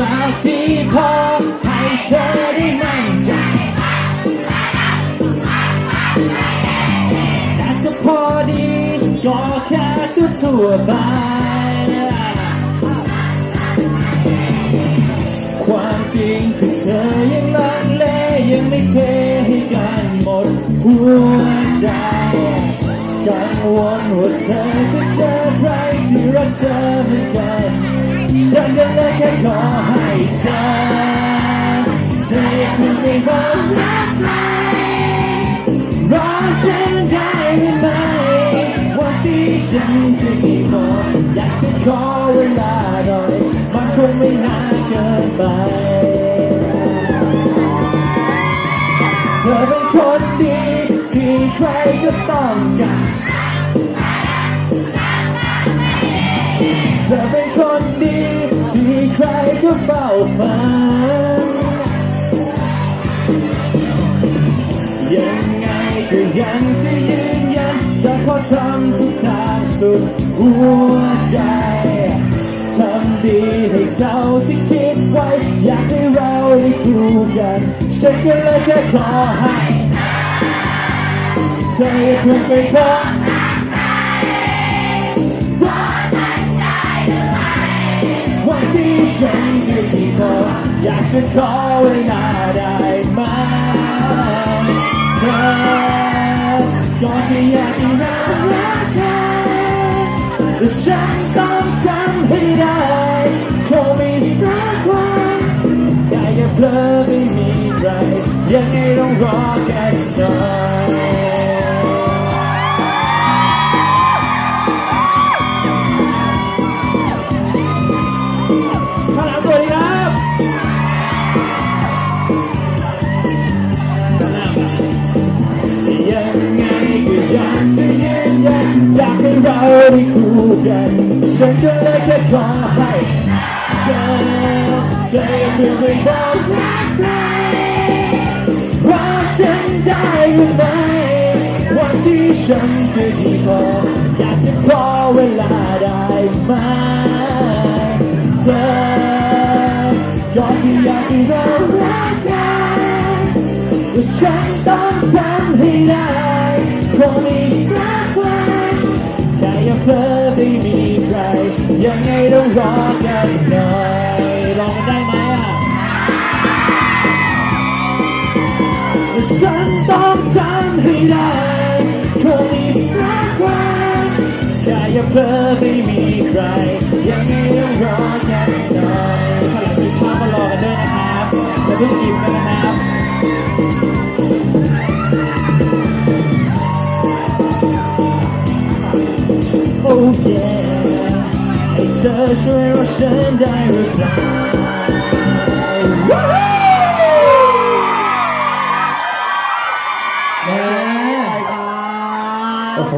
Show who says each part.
Speaker 1: สักทีพอให้เธอได้มั่นใจแต่จะพอดีก็แค่ทั่วทั่วๆไปความจริงคือเธอยังลังเลยังไม่เทให้กันหมดหัวใจกังวลว่าเธอจะเจอใครที่รักเธอเหมือนกัน ฉันก็เลยแค่ขอให้เธอเธออย่าเพิ่งไปบอกรักใครรอฉันได้ไหมวันที่ฉันจะมีบออยากจะขอเวลาหน่อยมันคงไม่นานเกินไปเธอเป็นคนดีที่ใครก็ต้องการ รก็เฝ้าฝันยังไงก็ยังจะยืนยันจะขอทำทุกทางสุดหัวใจทำดีให้เท่าที่คิดไว้ อยากให้เราได้คู่กันฉันก็เลยแค่ขอให้เธออย่าเพิ่งไปพบ อยากจะขอเวลาได้ไหมเธอก็แค่อยากให้รารักกันแต่ฉันต้องทำให้ได้คงมีสักวันแค่อย่าเผลอไม่มีใครยังไงต้องรอกันหน่อยข้างหลังสวั คู่ฉันก็เลยแค่ขอให้เธอเธออย่าเพิ่งไปบอกรักใครว่าฉันได้หรือไม่วันที่ฉันจะดีพออยากจะขอเวลาได้ไหมเธอก็แค่อยากให้เรารักกันว่าฉันต้องทำให้ได้คงมีสักวันแค่อย่าเพ้อไม่มีใคร ยังไงต้องรอกันหน่อยลองกันได้ไหมอะฉันต้องทำให้ได้คงมีสักวันแค่อย่าเพ้อไม่มีใคร ยังไงต้องรอกันหน่อยถ้าหลังกินข้าวมารอกันด้วยนะครับอย่าเพิ่งกินกันนะ เธอช่วยรักฉันได้หรืาแโอ้โห